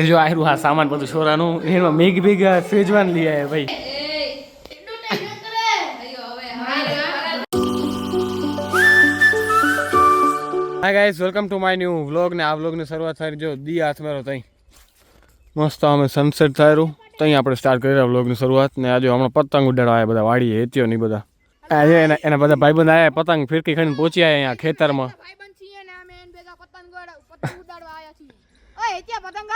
જો આયરું હા, સામાન બધું છોરાનું. એમાં મેઘ ભેગા સેજવાન લઈ આવ્યા ભાઈ. Hi guys welcome to my new vlog ને આ વ્લોગની શરૂઆત થઈ જો, દી હાથ મેરો તઈ. મસ્ત અમે સનસેટ થાયરું. તઈ આપણે સ્ટાર્ટ કરી રહ્યા વ્લોગની શરૂઆત. ને આજે હમણાં પતંગ ઉડાડવા આવ્યા બધા, વાડીએ હેતીઓ નહીં બધા. આજે એના એના બધા ભાઈબંધ આવ્યા પતંગ ફિરકી ખાઈને પહોંચી આવ્યા અહીંયા ખેતરમાં. પતંગ ઉડાડવા આવ્યા છીએ. પતંગ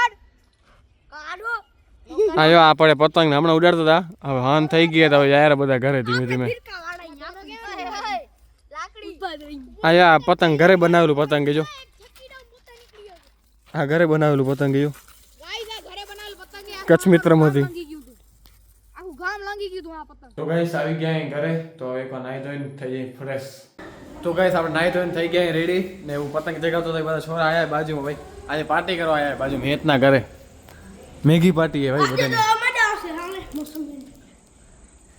આયો આપણે પતંગ હમણાં ઉડાડતા હતા. હવે હાન થઈ ગયા હતા હવે યાર બધા ઘરે ધીમે ધીમે. આયા પતંગ ઘરે બનાવેલું પતંગ જો. હા ઘરે બનાવેલું પતંગ જો. કચ્છ મિત્રમાંથી. તો ગાઈસ આવી ગયા ઘરે. તો હવે એકવાર નાહી ધોઈને થઈ જાય ફ્રેશ તો ગાઈસ આપણે નાહી ધોઈને થઈ ગયા રેડી ને હું પતંગ જગાવતો હતો બધા છોરા આવ્યા બાજુમાં ભાઈ. આજે પાર્ટી કરવા આવ્યા બાજુ મેં ઘરે. મેગી પાર્ટી હે ભાઈ બધાની.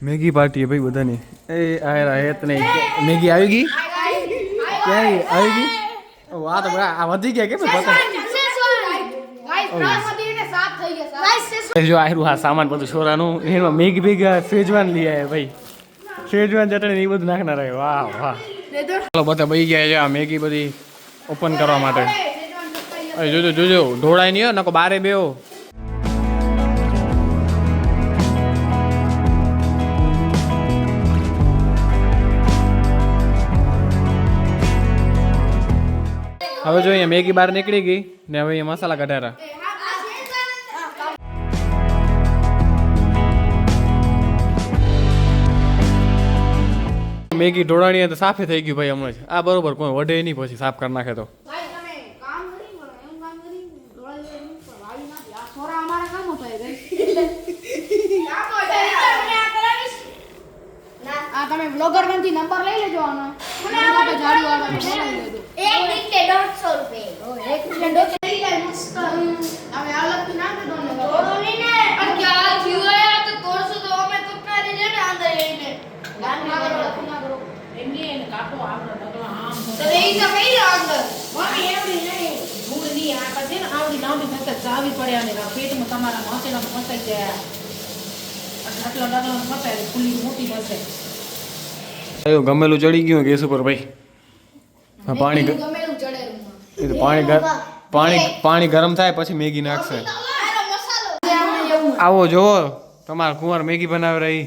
મેગી પાર્ટી હે ભાઈ બધાની. એ આયરા હેત ને મેગી આવી ગઈ? ક્યાં આવી ગઈ? વાહ તો બરા- આ વધી ગયા કેમ પતા જો આયરું હા સામાન બધું છોરાનું એમાં મેગી ભેગા શેજવાન લઈ આવ્યા ભાઈ. શેજવાન ચટણી ને એ બધું નાખનાર આવ્યો વાહ વાહ. ચાલો બધા બઈ ગયા છે આ મેગી બધી ઓપન કરવા માટે. અરે જોજો જોજો. ઢોળાય નહીં નકો બારે બેહો. હવે જો અહીંયા મેગી બહાર નીકળી ગઈ ને હવે અહીંયા મસાલા કઢારા. મેગી ઢોળાણી તો સાફે થઈ ગયું ભાઈ હમણાં જ. આ બરોબર કોઈ વઢે નહીં પછી સાફ કરી નાખે તો. તમે બ્લોગર નથી નંબર લઈ લેજો આનો. મને આ માટે જાડી વાળો દોઢસો રૂપિયા. એક મિલિયન દોઢસો હવે ને. તોડો ને ક્યાં તો તોડશો તો અમે કુટના તો ફસાય ખુલ્લી મોટી ફસાય ગમેલું ચડી ગયું ગેસ ઉપર ભાઈ. પાણી પાણી ગરમ પાણી પાણી ગરમ થાય પછી મેગી નાખશે. આવો જોવો તમારા કુંવર મેગી બનાવી રહી.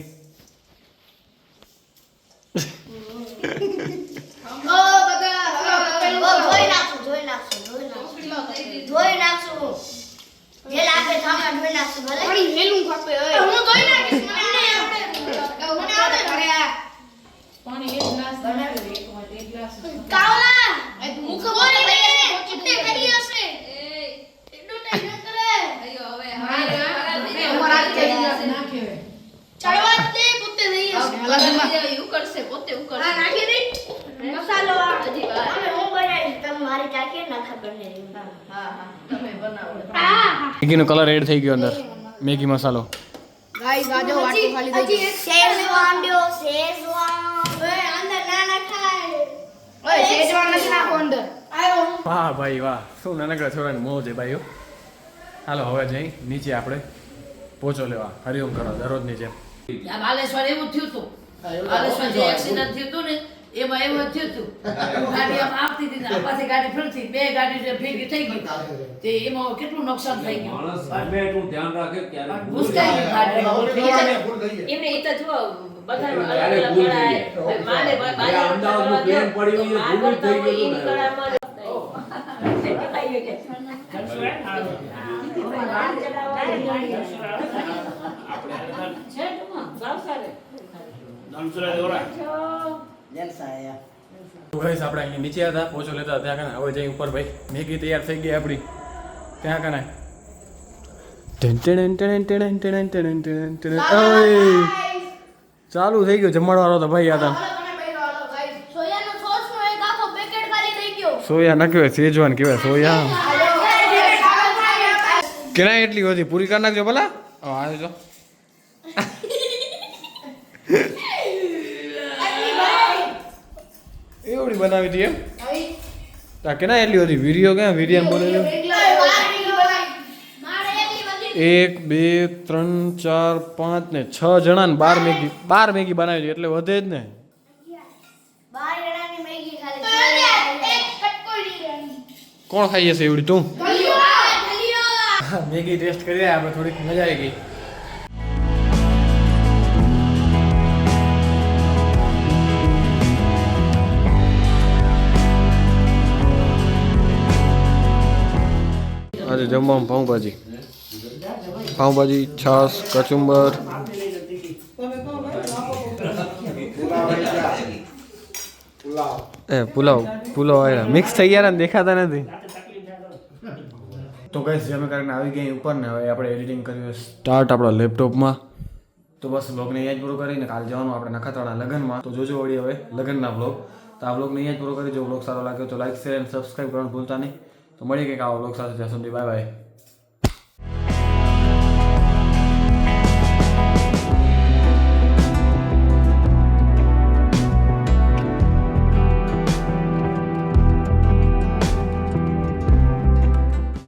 પાણી એક ગ્લાસ બનાવી દે એક ગ્લાસ. કાવલા! મુખ બોલી થઈ ઉકળશે, પોતે ઉકળશે. આ નાખી દે. મસાલો હજી વાર. અમે હું બનાવીશ? તમે મારી ચાકીએ નાખા કરી હા, હા. તમે બનાવો. મેગીનો કલર એડ થઈ ગયો અંદર. મેગી મસાલો. ગાઈસ આજો વાટકો ખાલી થઈ ગઈ શેઝવાન દ્યો શેઝવાન ઓય અંદર ના નખાય ઓય શેજવાન નથી. નાખો અંદર. વાહ ભાઈ વાહ. શું નાનકડા છોરાની મોજ છે ભાઈઓ હાલો હવે જઈ નીચે આપણે પોચો લેવા. હરિઓમ કરો દરરોજની જેમ. બાલેશ્વર એવું થયું હતું બાલેશ્વર જે એક્સિડન્ટ થયું હતું ને એમાં એવું જ થયું હતું ગાડી આમ આપતી હતી ને આ પાસે ગાડી ફરતી બે ગાડી ભેગી થઈ ગઈ. તે એમાં કેટલું નુકસાન થઈ ગયું. માણસ ગમે એટલું ધ્યાન રાખે ત્યારે ભૂસકાઈ થઈ ગાડી એમને એ તો જુઓ બધા આપણે અહીંયા નીચે હતા પોચો લેતા ત્યાં કને હવે જઈ ઉપર ભાઈ. મેગી તૈયાર થઈ ગઈ આપણી. ત્યાં કને. ચાલુ થઈ ગયું જમણવાળો તો ભાઈ આદમ સોયા ના કહેવાય સેજવાન કહેવાય સોયા. કેના એટલી હતી પૂરી કરી નાખજો ભલા. હા જો એવડી બનાવી હતી એમ? આ કેના એટલી હતી વીડિયો ક્યાં વીડિયો બોલે એક બે ત્રણ ચાર પાંચ ને છ જણા ને બાર મેગી બાર મેગી બનાવી હતી એટલે વધે જ ને. તો. કોણ ખાઈ જશે એવડી તું. મેગી ટેસ્ટ કરી આપણે થોડીક મજા આવી ગઈ. આજે જમવામાં પાઉંભાજી. પાઉંભાજી છાશ કચુંબર. એ પુલાવ પુલાવ આવ્યા મિક્સ થઈ ગયા ને દેખાતા નથી. તો ગઈ અમે કરીને આવી ગયા ઉપર ને હવે આપણે એડિટિંગ કર્યું સ્ટાર્ટ આપણા લેપટોપમાં તો બસ બ્લોગને અહીંયા જ પૂરો કરીને કાલ જવાનું આપણે નખાતાળા લગ્નમાં. તો જોજો વળી હવે લગ્નના બ્લોગ તો આ બ્લોગને અહીંયા જ પૂરો કરી. જો બ્લોગ સારો લાગ્યો તો લાઈક શેર એન્ડ સબસ્ક્રાઈબ કરવાનું ભૂલતા નહીં. તો મળીએ કંઈક આવો બ્લોગ સાથે ત્યાં બાય બાય